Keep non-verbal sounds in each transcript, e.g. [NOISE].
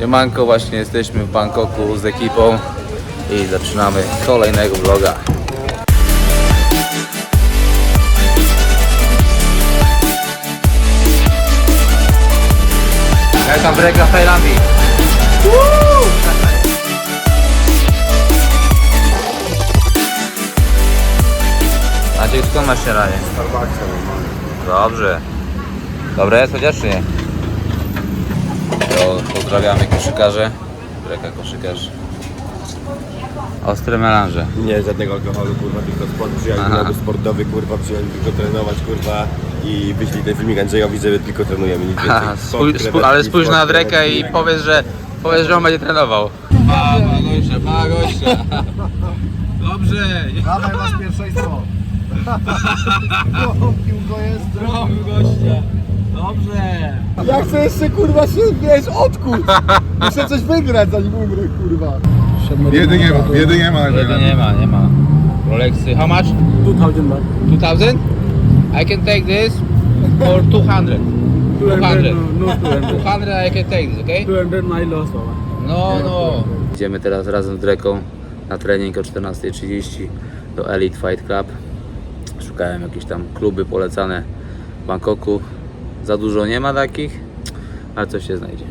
Siemanko, właśnie jesteśmy w Bangkoku z ekipą i zaczynamy kolejnego vloga. Jak tam breka w Tajlandii? Maciek, skąd masz śniadanie? Dobrze. Dobre jest chociaż czy nie? Pozdrawiamy koszykarze. Breka koszykarz. Ostre melanże. Nie, żadnego alkoholu, kurwa, tylko sport przyjechali Aha. na obóz sportowy, kurwa, przyjechali tylko trenować, kurwa i wyślij ten filmik Andrzejowi, że tylko trenujemy, nic więcej. Aha, Sport, spój, spój, krewetki, ale spójrz sport, na Drekę krewetki. i powiedz, że powiedz, że on będzie trenował. Gościa, pa gościa. Dobrze, Dawaj, masz pierwszeństwo. [LAUGHS] Piłko jest. zdrowy gościa. Dobrze. Ja chcę jeszcze kurwa się, wiesz, odkuć. [LAUGHS] Muszę coś wygrać zanim umrę, kurwa. Biedy nie ma, biedy nie ma. Tego nie ma, nie ma. Rolexy, how much? 2000 man. 2000? I can take this for 200. 200. No, no 200. 200 I can take this, okay? 200 my loss, baba. No, no. Idziemy teraz razem z Dreką na trening o 14.30 do Elite Fight Club. Szukałem jakieś tam kluby polecane w Bangkoku. Za dużo nie ma takich, ale coś się znajdzie.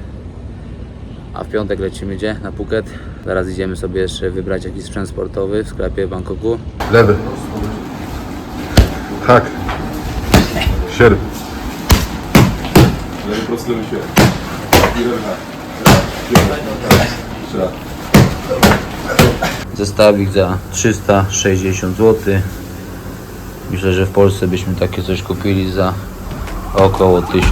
A w piątek lecimy gdzie? Na Phuket. Zaraz idziemy sobie jeszcze wybrać jakiś sprzęt sportowy w sklepie w Bangkoku. Lewy. Tak. Sierp. Lewy prosty lewy sierp. I lewy hak. Trzy raz. Zestawik za 360 zł. Myślę, że w Polsce byśmy takie coś kupili za około 1000.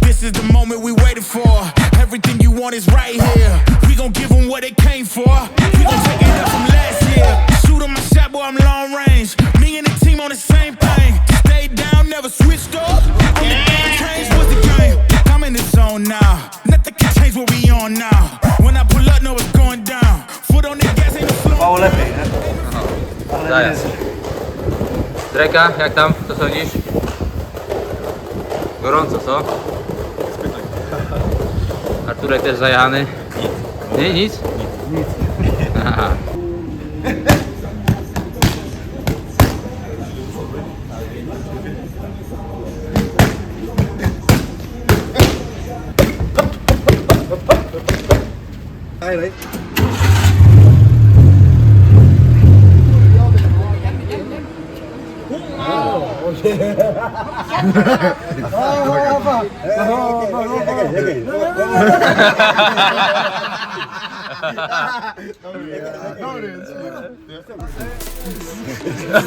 This is the moment we waited for. Everything you want is right here. We gon' give them what they came for. We gon' take it up from last year. Shoot 'em my shot, boy, I'm long range. Me and the team on the same thing. Stay down, never switched up. Only thing that changed was the game. I'm in the zone now. Nothing can change what we on now. When I pull up, know it's going down. Foot on the gas, ain't no slow. Zajazd. Dreka, jak tam? Co sądzisz? Gorąco, co? Arturek też zajechany? Nie, nic? Nic. Aha.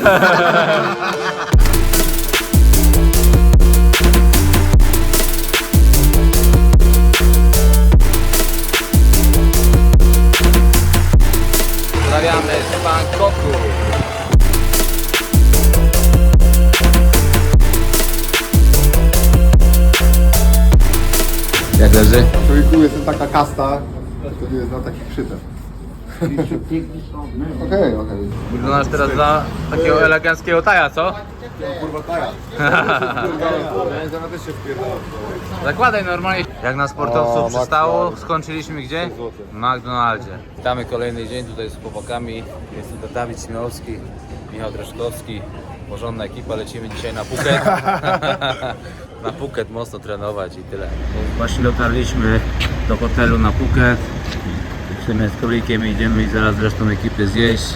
Pozdrawiamy leży? Człowieku, jestem taka kasta, to nie jest na takich krzytem. [LAUGHS] Okej, okej. Wyglądasz teraz na takiego eleganckiego taja, co? Kurwa taja. Też się wpierdalam. Zakładaj normalnie. Jak na sportowców O, przystało, McDonald's. skończyliśmy gdzie? W McDonaldzie. Witamy kolejny dzień tutaj z chłopakami. Jest tutaj Dawid Śmiałowski, Michał Dreszkowski. Porządna ekipa, lecimy dzisiaj na Phuket. [LAUGHS] na Phuket mocno trenować i tyle. Właśnie dotarliśmy do hotelu na Phuket. Sumie z królikiem idziemy i zaraz resztą ekipy zjeść.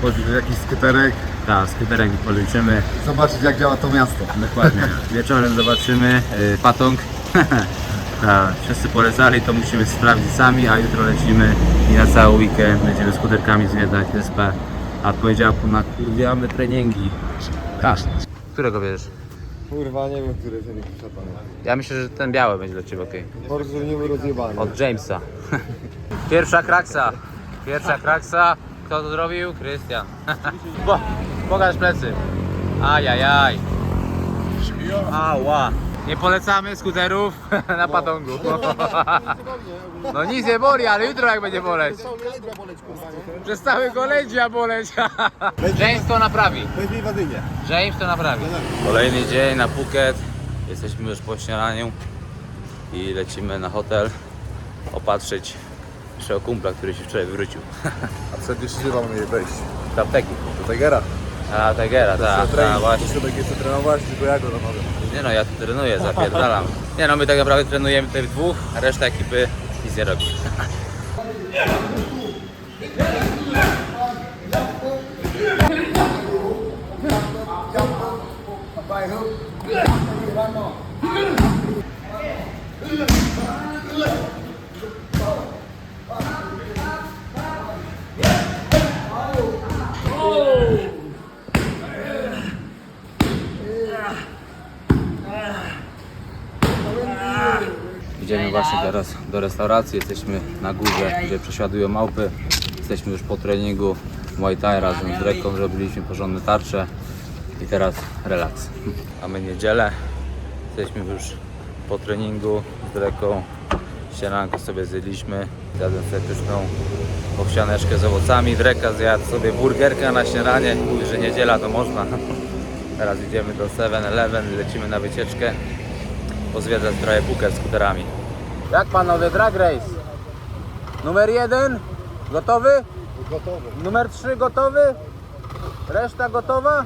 Tu jakiś skyterek, Tak, skuterek policzymy. zobaczyć jak działa to miasto. Dokładnie. [LAUGHS] Wieczorem zobaczymy y, patong. [LAUGHS] tak, wszyscy polecali, to musimy sprawdzić sami, a jutro lecimy i na cały weekend będziemy skuterkami zwiedzać wyspę. A od poniedziałku nakurwiamy treningi. Tak. Którego bierzesz? Kurwa, nie wiem, który jakiś szatan. Ja myślę, że ten biały będzie dla Ciebie ok. Bardzo nie był rozjebany. Od Jamesa. [LAUGHS] Pierwsza kraksa. Pierwsza kraksa. Kto to zrobił? Krystian. [LAUGHS] Bo, pokaż plecy. Ajajaj. Ała. Nie polecamy skuterów [LAUGHS] na patongu. [LAUGHS] No nic nie boli, ale jutro jak będzie boleć. Przez cały golędzia boleć. [LAUGHS] James to naprawi. Weź mi wadynie. James to naprawi. Kolejny dzień na Phuket. Jesteśmy już po śniadaniu i lecimy na hotel. opatrzyć naszego kumpla, który się wczoraj wywrócił. A przed już trzeba mnie wejść. Do apteki. Do Tigera. A, Tigera, tak, tak, właśnie. Muszę takie co trenować, tylko ja go namawiam. Nie no, ja tu trenuję, zapierdalam. Nie no, my tak naprawdę trenujemy w dwóch, a reszta ekipy nic nie robi. [LAUGHS] [LAUGHS] [LAUGHS] Idziemy właśnie teraz do restauracji, jesteśmy na górze, gdzie prześladują małpy. Jesteśmy już po treningu Muay Thai razem z Reką, zrobiliśmy porządne tarcze i teraz relaks. Mamy niedzielę, jesteśmy już po treningu z Reką. Śniadanko sobie zjedliśmy, zjadłem sobie pyszną owsianeczkę z owocami. Dreka zjadł sobie burgerkę na śniadanie, mówi, że niedziela to można. [LAUGHS] Teraz idziemy do 7-Eleven, lecimy na wycieczkę pozwiedzać trochę bukę skuterami. Jak panowie, drag race? Numer jeden? Gotowy? Gotowy. Numer trzy gotowy? Reszta gotowa?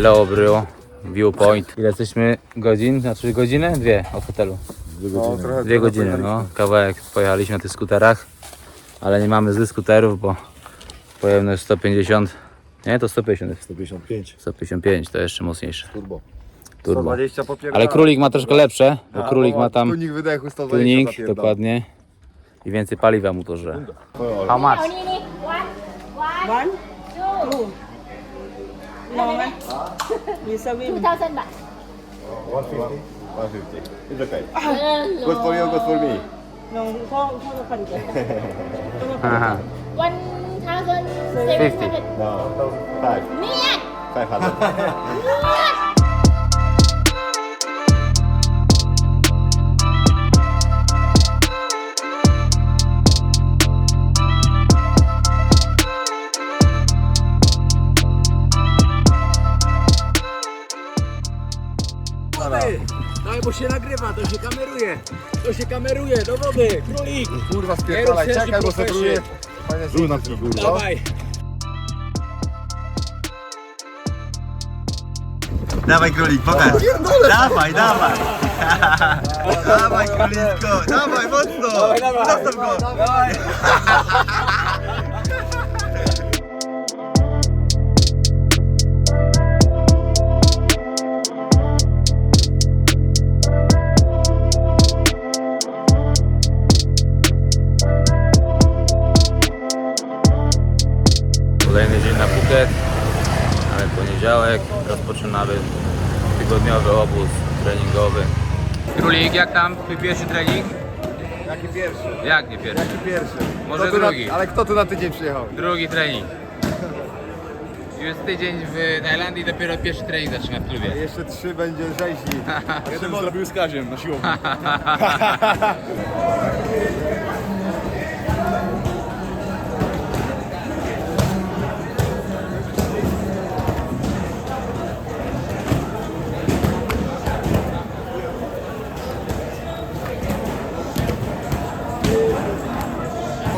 Hello bro, viewpoint. Ile jesteśmy godzin? Znaczy godzinę? Dwie od hotelu. Dwie godziny. No, trochę, Dwie godziny, no. Kawałek pojechaliśmy na tych skuterach, ale nie mamy zły skuterów, bo pojemność 150, nie to 150 155. 155, to jeszcze mocniejsze. Turbo. Turbo. 120 popierdala. Ale królik ma troszkę lepsze, bo królik ma tam Tunik wydechu 120 zapierdala. dokładnie. I więcej paliwa mu to żre. How much? One, two, ลองไหมมีสวิม 2,000 baht. 150. 150. It's okay. Good for you, good for me. ลองดูพ่อพ่อจะผ่อนเกินพ่อจะผ่อน Uh-huh. 1,700 Fifty. No, five. เนี่ย Five hundred. เนี่ย To się kameruje, do wody, królik. Kurwa spierdalaj, czekaj, bo sesji po setruję. Fajne na kurwa. Dawaj. Dawaj królik, pokaż. Dawaj, dawaj. dawaj króliczko, dawaj mocno. Dawaj, dawaj. Zostaw go. Dawaj. Poniedziałek rozpoczynamy tygodniowy obóz treningowy. Królik, jak tam twój pierwszy trening? Jaki pierwszy? Jak nie pierwszy? Jaki pierwszy? Może Kto tu drugi. Na, ale kto tu na tydzień przyjechał? Drugi trening. Jest tydzień w Tajlandii, dopiero pierwszy trening zaczyna w klubie. Jeszcze trzy będzie rzeźni. [LAUGHS] Jeden zrobił z Kaziem na siłowni. [LAUGHS]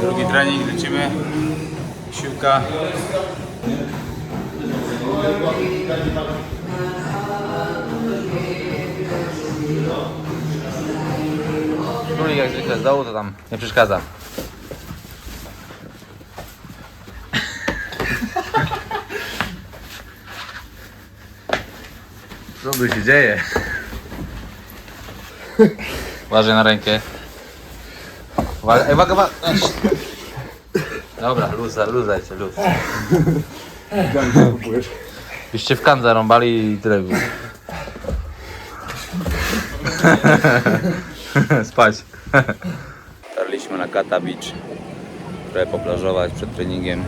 Drugi trening, lecimy. Siłka. Królik jak zwykle z dołu, to tam nie przeszkadza. Co tu się dzieje? Uważaj na rękę. Uwaga, ej, uwaga, uwaga. Dobra, luza, luzajcie, luz. Byście w kan zarąbali i tyle było. [LAUGHS] Spać. Tarliśmy na Kata Beach. Trochę poplażować przed treningiem.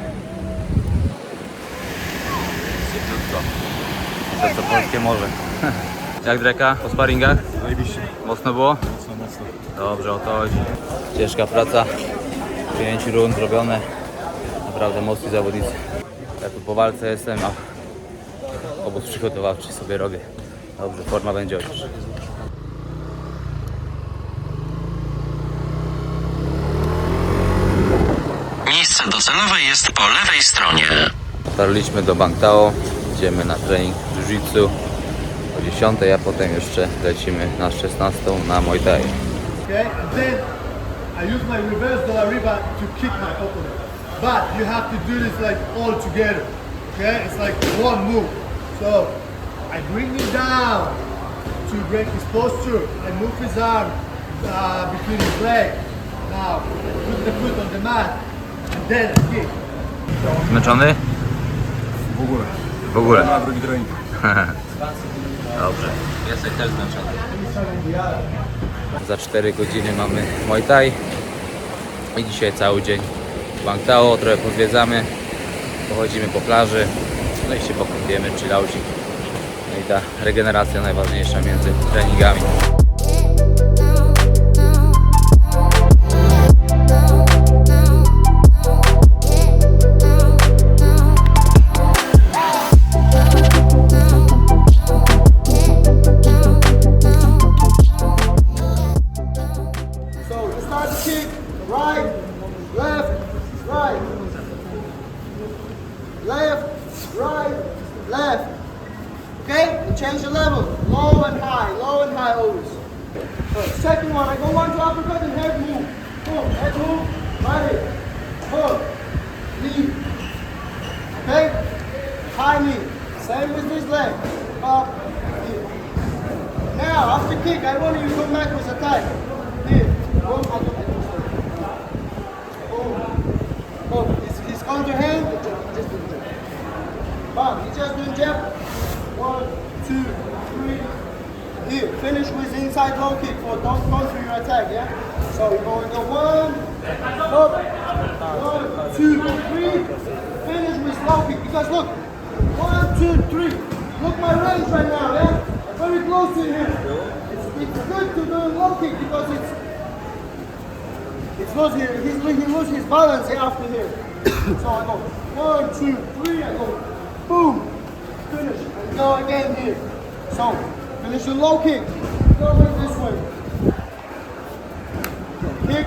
Szybciutko. To co polskie morze. [LAUGHS] Jak dreka po sparingach? Zajebiście. Mocno było? Mocno. Dobrze, o to chodzi. Ciężka praca. 5 rund zrobione. Naprawdę mocni zawodnicy. Ja tu po walce jestem, a obóz przygotowawczy sobie robię. Dobrze, forma będzie chociaż. Miejsce docelowe jest po lewej stronie. Dotarliśmy do Bangtao. Idziemy na trening Jiu-Jitsu o 10, a potem jeszcze lecimy na 16 na Muay Thai. Okay, and then I use my reverse Dolariba to kick my opponent. But you have to do this like all together. Okay, it's like one move. So I bring him down to break his posture. I move his arm uh, between his legs. Now put the foot on the mat and then I kick. Zmęczony? W ogóle. W ogóle. Na drugi trening. Dobrze. Jesteś też zmęczony. Za 4 godziny mamy Muay Thai. I dzisiaj cały dzień w Bangtao. Trochę pozwiedzamy. Pochodzimy po plaży. No i się pokąpiemy, chillaucik. No i ta regeneracja najważniejsza między treningami. Two, three. Here. Finish with inside low kick for don't go through your attack, yeah? So we're going to one, up, one, two, three. Finish with low kick. Because look, one, two, three. Look my range right now, yeah? Very close to him. It's, it's good to do low kick because it's it's losing, he's he loses his balance after here. [COUGHS] so I go one, two, three, I go boom, finish, and go again here. So finish your low kick, go like this way. Kick,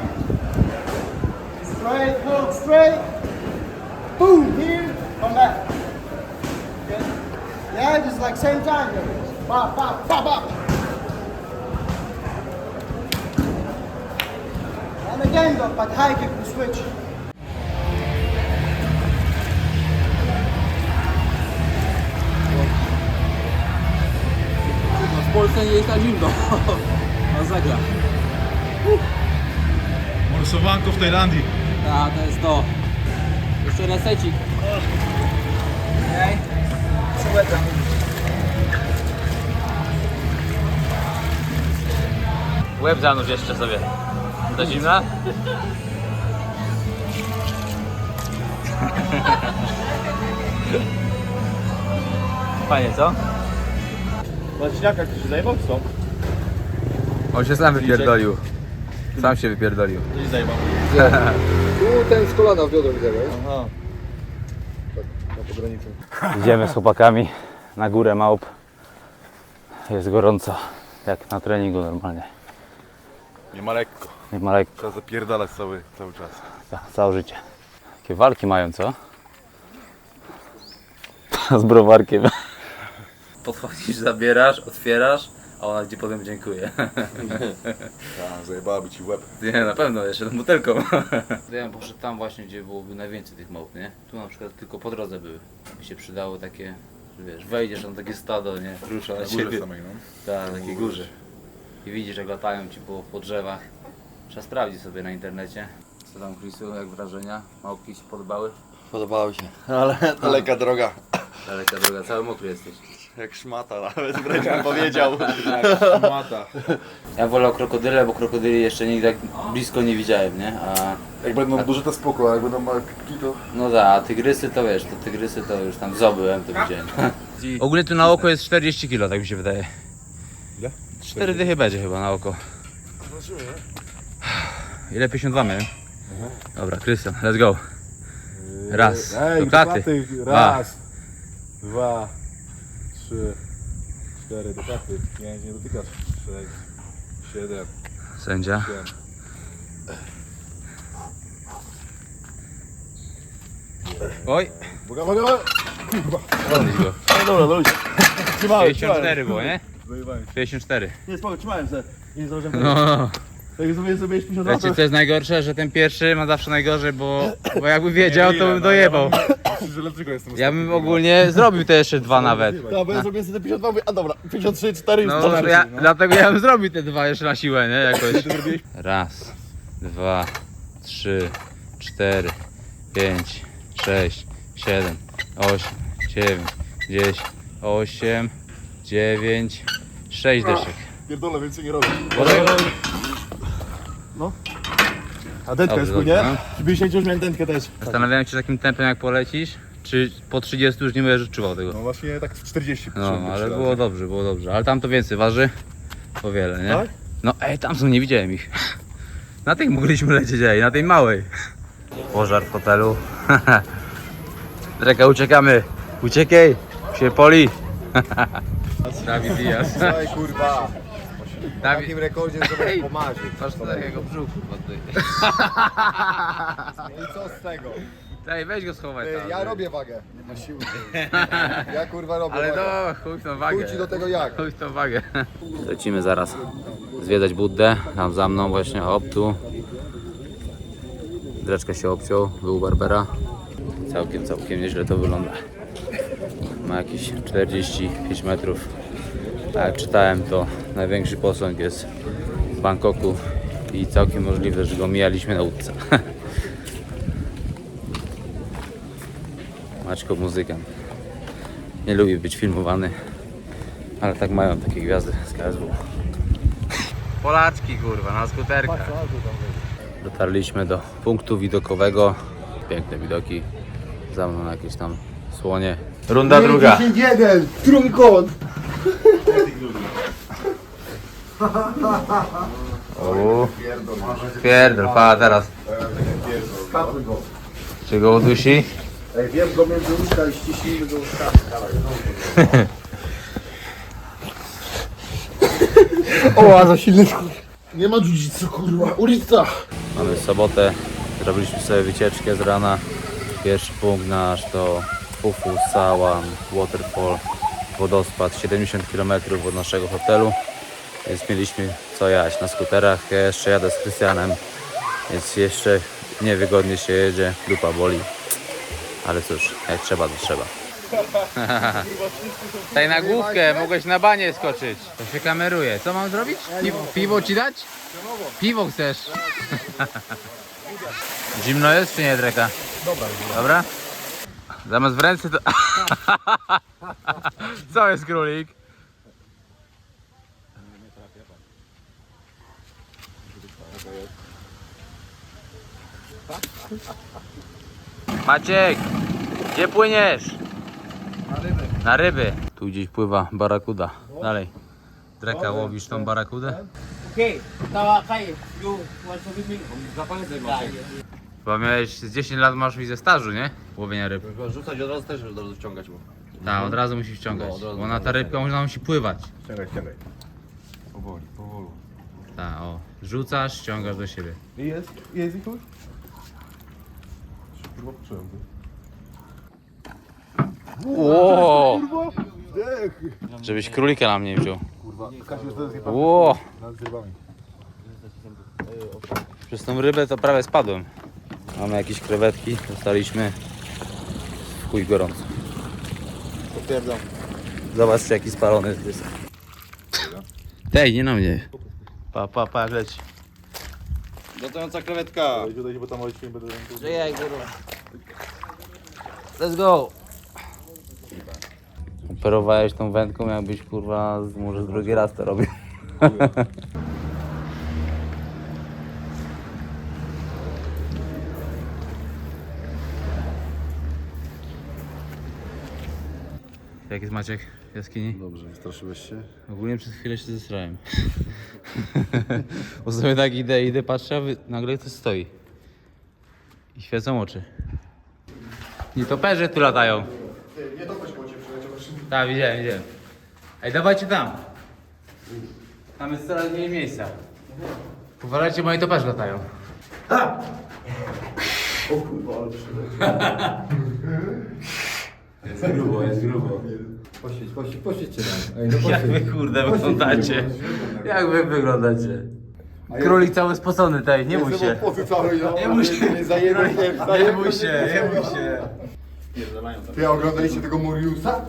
straight, go straight, boom, here, come back. Okay? Yeah, just like same time. Bop, bop, bop, bop. And again, though, but high kick to switch. Polsce nie jest tak zimno. [LAUGHS] Masakra. Morsowanko w Tajlandii. A, to jest to. Jeszcze resecik. Okej. Przełęczam. Łeb zanurz jeszcze sobie. To zimna? [LAUGHS] Fajnie, co? Marciniaka, ktoś się zajmował, co? On się sam wypierdolił. Sam się wypierdolił. Ktoś się zajmował. [LAUGHS] Tu ten z kolana w biodro widzę, wiesz? Aha. Tak, na pograniczu. [LAUGHS] Idziemy z chłopakami na górę małp. Jest gorąco, jak na treningu normalnie. Nie ma lekko. Nie ma lekko, Trzeba zapierdalać cały, cały czas. ca- całe życie. Jakie walki mają, co? [LAUGHS] Z browarkiem. Podchodzisz, zabierasz, otwierasz, a ona ci potem dziękuję. A, [LAUGHS] zajebałaby ci w łeb. Nie, na pewno, jeszcze z butelką. Ja bym poszedł tam właśnie, gdzie byłoby najwięcej tych małp, nie? Tu na przykład tylko po drodze były. By się przydało takie, że wiesz, wejdziesz tam takie stado, nie? Rusza na, Na ciebie. górze samej, no. Tak, na takiej górze. I widzisz, jak latają ci po, po drzewach. Trzeba sprawdzić sobie na internecie. Co tam, Chrisu, jak wrażenia? Małpki się podobały? Podobało się, ale daleka droga. Daleka droga, cały mokry jesteś. Jak szmata nawet wręcz bym powiedział. [LAUGHS] Ja wolę krokodyle, bo krokodyli jeszcze nigdy tak blisko nie widziałem, nie? A Jak będą duże to spoko, a jak będą małe pitki to... no da, a tygrysy to wiesz, to tygrysy to już tam zobyłem, to widziałem. [LAUGHS] Ogólnie tu na oko jest 40 kg, tak mi się wydaje. Ile? 4 dychy będzie chyba na oko. Ile 52 miałem? Dobra, Krystian, let's go. Raz, Ej, do klaty. Raz, dwa, trzy, cztery, do klaty. Nie, nie dotykasz. Sześć, siedem, Sędzia. osiem. Oj, Uwaga, uwaga, uwaga! podnieś go. No dobra, dobra. Trzymałem, 54 było, nie? Zajebałem się. 54. Nie, spoko, trzymałem się. Nie zdążyłem No. Jak sobie zrobiłeś 52, Wiecie co jest najgorsze, że ten pierwszy ma zawsze najgorzej, bo, bo jakby wiedział, to bym dojebał. Że dlaczego jestem Ja bym ogólnie zrobił te jeszcze dwa nawet. No, bo ja zrobiłem sobie te 52, mówię, a dobra, 53, 4 już No, ja, dlatego ja bym zrobił te dwa jeszcze na siłę, nie? Jakoś. Raz, dwa, trzy, cztery, pięć, sześć, siedem, osiem, dziewięć, dziesięć, osiem, dziewięć, sześć dyszek. Pierdolę, więcej nie robię. A dętka Dobrze, jest nie? no. 90 już miałem dętkę też. Zastanawiałem się takim tempem jak polecisz, czy po 30 już nie będziesz odczuwał tego. No właśnie tak w 40 No, ale było dobrze, było dobrze. Ale tam to więcej waży. O wiele, nie? Tak? No ej, tam są, nie widziałem ich. Na tej mogliśmy lecieć, ej, na tej małej. Pożar w hotelu. [LAUGHS] Dreka, uciekamy. Uciekaj, się poli. Dawid Diaz. Ej kurwa, w Dawid, takim rekordzie sobie pomarzyć. masz takiego brzuchu. No i co z tego? Ej, weź go schowaj Ty, tam. ja robię wagę na siłę. [LAUGHS] Ja kurwa robię Ale wagę. no, chuj w tą wagę. Chuj ci do tego jak. Chuj w tą wagę. Lecimy zaraz zwiedzać Buddę. Tam za mną właśnie hop tu. Dreczka się obciął, był u Barbera. Całkiem, całkiem nieźle to wygląda. Ma jakieś 45 metrów. A jak czytałem to największy posąg jest w Bangkoku i całkiem możliwe, że go mijaliśmy na łódce. [LAUGHS] Maćko muzykant. Nie lubi być filmowany, ale tak mają takie gwiazdy z KSW. Polaczki kurwa, na skuterkach. Dotarliśmy do punktu widokowego. Piękne widoki. Za mną jakieś tam słonie. Runda druga. 51, trójkąt. O, pierdol, pa teraz. Czy go udusi? Ej, wiem go między usta i ściśnijmy go usta. [LAUGHS] O, a za silny szkur. Nie ma jiu kurwa, ulica. Mamy sobotę, zrobiliśmy sobie wycieczkę z rana. Pierwszy punkt nasz to Fufu, Sałam, Waterfall, wodospad 70 km od naszego hotelu. Więc mieliśmy co jechać na skuterach. Ja jeszcze jadę z Krystianem, więc jeszcze niewygodnie się jedzie, dupa boli. Ale cóż, jak trzeba, to trzeba. [LAUGHS] Daj na główkę, mogłeś na banie skoczyć. To się kameruje. Co mam zrobić? Piwo, piwo ci dać? Piwo chcesz? [LAUGHS] Zimno jest czy nie, Dreka? Dobra. Dobra? Zamiast w ręce to... [LAUGHS] Co jest królik? Maciek, gdzie płyniesz? Na ryby. Na ryby. Tu gdzieś pływa barakuda. Dalej. Dreka, łowisz tą barakudę? Okay, tawa kayo. You want to with me? Chyba miałeś z 10 lat masz widzę stażu, nie? Łowienia ryb. Rzucać od razu też od razu wciągać. Tak, od razu musi wciągać. No, od razu Bo ona ta rybka ona musi pływać. Ciągaj, ciągaj. Powoli, powoli. Tak, o. Rzucasz, ściągasz do siebie. I jest? Jest ich już? Się kurwa poczułem. Ło! Dech! Żebyś królika na mnie nie wziął. Kurwa, Kasiu, to jest nie Ło! nad zrywami. Przez tą rybę to prawie spadłem. Mamy jakieś krewetki, dostaliśmy w chuj gorąco. Potwierdzam. Zobaczcie jaki spalony jest. Tej, nie na mnie. Pa, pa, pa, leci. Gotująca krewetka. Daj, daj, bo tam ojciec nie będę... Żyjaj, guru. Let's go! Operowałeś tą wędką, jakbyś kurwa z- może drugi raz to robił. [LAUGHS] Jak jest Maciek w jaskini? Dobrze, straszyłeś się? Ogólnie przez chwilę się zesrałem. [LAUGHS] Bo sobie tak idę, idę, patrzę, a wy- nagle ktoś stoi. I świecą oczy. Nietoperze tu latają. Nie to Tak, widziałem, widziałem. Ej, dawajcie tam. Tam jest coraz mniej miejsca. Uważajcie, moje toperze latają. [LAUGHS] Jest grubo, jest grubo. Poświeć, poświeć, poświećcie nam. Ej, no Jak wy kurde wyglądacie? Jak wy wyglądacie? Królik cały spocony tutaj, nie bój się. Nie bój się. Nie zajebaj się, Nie bój się, nie bój się. Ty oglądaliście tego Moriusa?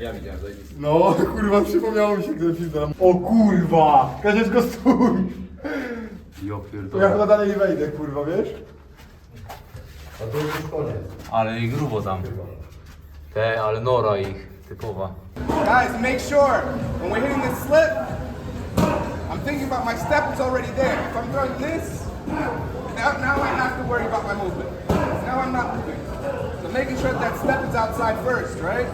Ja widziałem, zajebisty. No, kurwa, przypomniało mi się, gdy film O kurwa! Kazieczko, stój! Jo To ja chyba dalej nie wejdę, kurwa, wiesz? Ale i grubo tam. Te, ale nora ich, typowa. Guys, make sure when we're hitting this slip, I'm thinking about my step is already there. If I'm doing this, now, now I have to worry about my movement. Now I'm not moving. So making sure that step is outside first, right?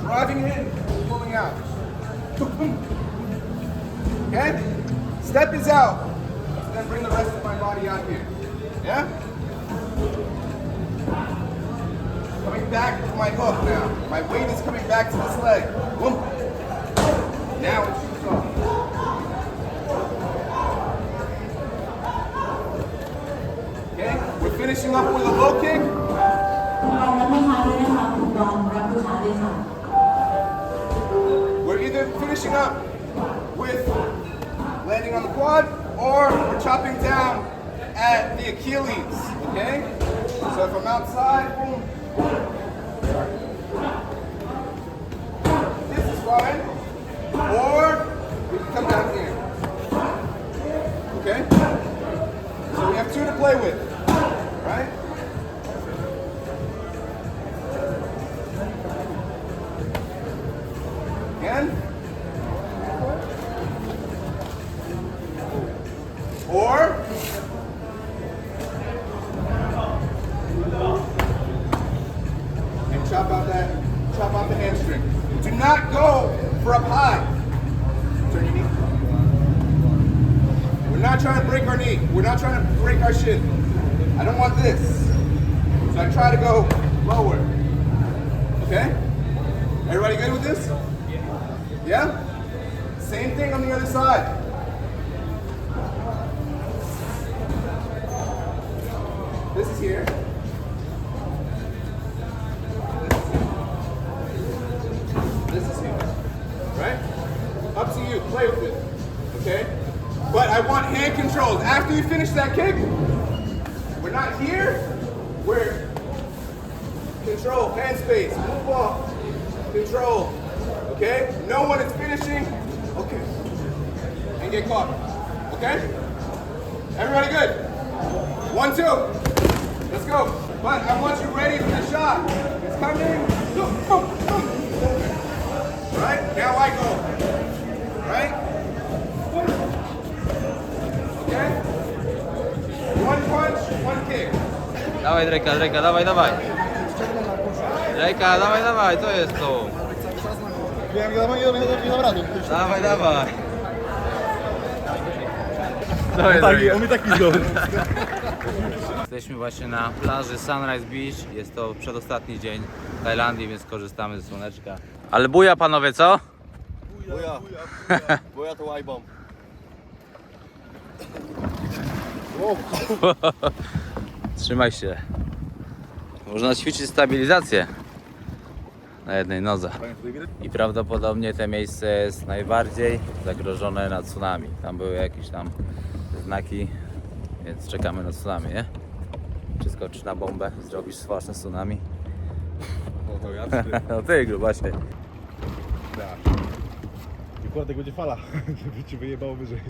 Driving in, pulling out. Okay? Step is out. Then bring the rest of my body out here. Yeah? Coming back to my hook now. My weight is coming back to this leg. Boom. Now. Okay, we're finishing up with a low kick. We're either finishing up with landing on the quad or we're chopping down at the Achilles, okay? So if I'm outside, boom. This is fine. Or we can come down here. Okay? So we have two to play with. Chop out that chop out the hamstring. Do not go for up high. Turn your knee. We're not trying to break our knee. We're not trying to break our shin. I don't want this. So I try to go lower. Okay? Everybody good with this? Yeah? Same thing on the other side. This is here. Controls. After you finish that kick, we're not here. We're control, hand space, move off, control. Okay? Know when it's finishing. Okay. And get caught. Okay? Everybody good? One, two. Let's go. But I want you ready for the shot. It's coming. Right? Now I go. Right? Dawaj Dreka, Dreka, dawaj, dawaj. Dreka, dawaj, dawaj, co jest to? Ja nie dam, nie dam, nie dam rady. Dawaj, dawaj. Co jest Taki, on mi taki zgoł. Jesteśmy właśnie na plaży Sunrise Beach. Jest to przedostatni dzień w Tajlandii, więc korzystamy ze słoneczka. Ale buja panowie, co? Buja. [LAUGHS] Buja to łajbom. [LAUGHS] Trzymaj się. Można ćwiczyć stabilizację na jednej nodze. I prawdopodobnie to miejsce jest najbardziej zagrożone na tsunami. Tam były jakieś tam znaki, więc czekamy na tsunami, nie? Czy skoczysz na bombę, zrobisz własne tsunami? [LAUGHS] No to ja [LAUGHS] No ty, grubasie. I Kładek będzie fala, żeby ci wyjebało wyżej.